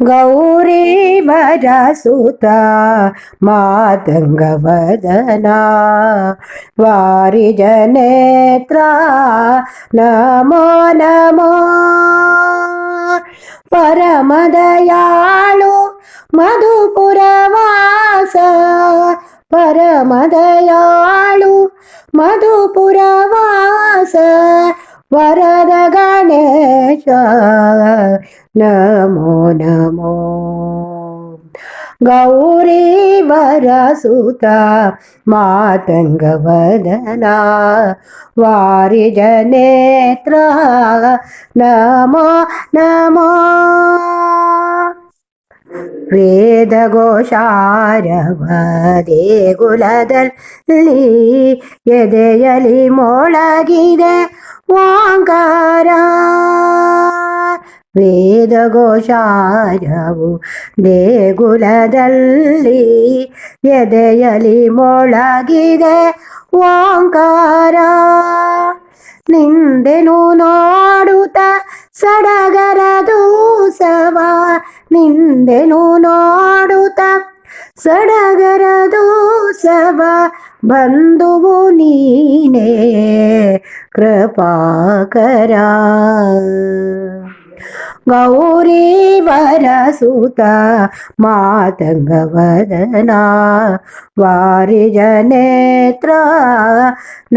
ಗೌರಿ ಮರಸುತ ಮಾತಂಗವದನ ವಾರಿ ಜನೇತ್ರ ನಮೋ ನಮೋ ಪರಮದಯಾಳು ಮಧುಪುರವಾಸ ಪರಮದಯಾಳು ಮಧುಪುರವಾಸ ವರದ ಗಣೇಶ നമോ നമോ. ഗൗരി വരസുത മാതംഗവദന. വാരിജനേത്ര. നമോ നമോ. ವೇದಘೋಷಾರವದೇಗುಲದಲ್ಲಿ ಎದೆಯಲಿ ಮೊಳಗಿದೆ ವಾಂಗಾರ ವೇದಘೋಷಾರವು ದೇಗುಲದಲ್ಲಿ ಎದೆಯಲಿ ಮೊಳಗಿದೆ ಓಂಕಾರ. ನಿಂದೆನು ನೋಡುತ್ತ ಸಡಗರ ದೂಸವ, ನಿಂದೆನು ನೋಡುತ್ತ ಸಡಗರ ದೂಸವ ಬಂಧುವು ನೀನೇ ಕೃಪಾಕರ. गौरीवरसुत मातङ्गवदना वारिजनेत्र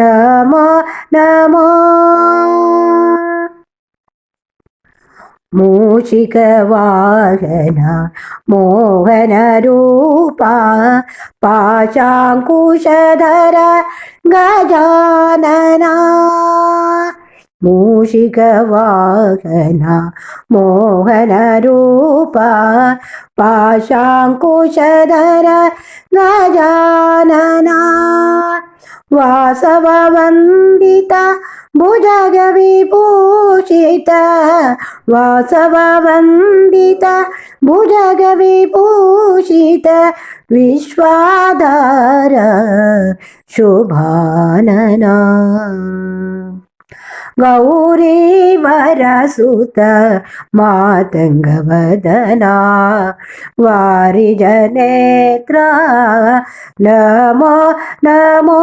नमो नमो मूषिकवायना मोहनरूपा पाशाङ्कुशधर गजानना मूषिकवाहना मोहनरूपा पाशाङ्कुशधर गजानना वासवन्दिता भुजगविभूषित विभूषित भुजगविभूषित विश्वाधार शुभानना। गौरीवरसुत मातङ्गवदना। वारिजनेत्र नमो नमो।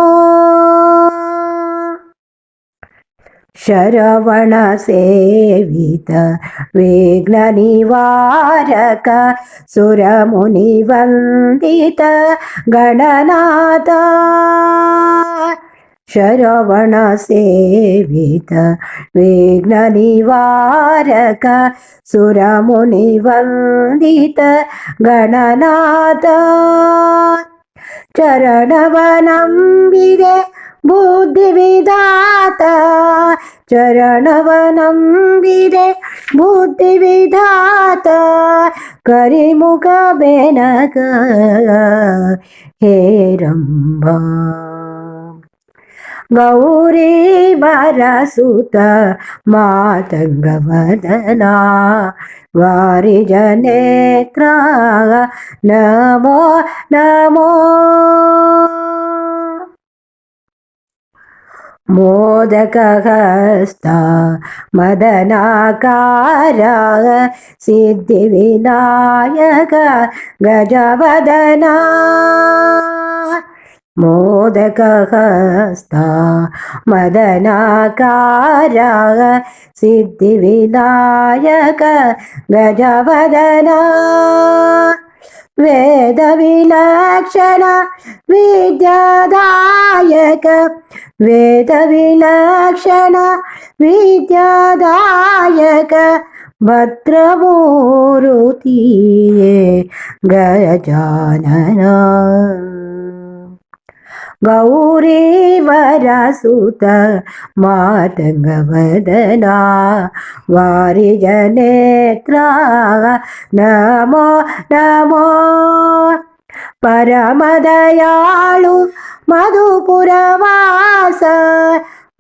शरवणसेवित विघ्ननिवारक सुरमुनिवन्दित गणनाथ। शरवणसेवित विघ्ननिवारक सुरमुनिवन्दित गणनाथ। चरणवनं विरे बुद्धिविदात चरणवनं विरे बुद्धिविदात् करिमुगबेनक हे रम्भा। ಗೌರಿ ವರಸುತ ಮಾತಂಗವದನ ವಾರಿಜನೇತ್ರ ನಮೋ ನಮೋ मोदकहस्त मदनाकार सिद्धिविनायक गजवदना मोदकहस्त मदनाकार सिद्धिविनायक गजवदना वेदविलक्षण विद्यादायक वेदविलक्षण विद्यादायक भद्रमूरुतिये गजानन ಗೌರಿ ವರಸುತ ಮಾತಂಗವದನ ವಾರಿಜನೇತ್ರ ನಮೋ ನಮೋ ಪರಮದಯಾಳು ಮಧುಪುರವಾಸ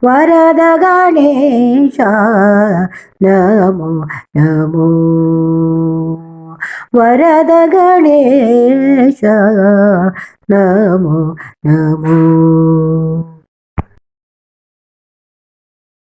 ವರದ ಗಣೇಶ ನಮೋ ನಮೋ వరద గణేశ నమో నమో.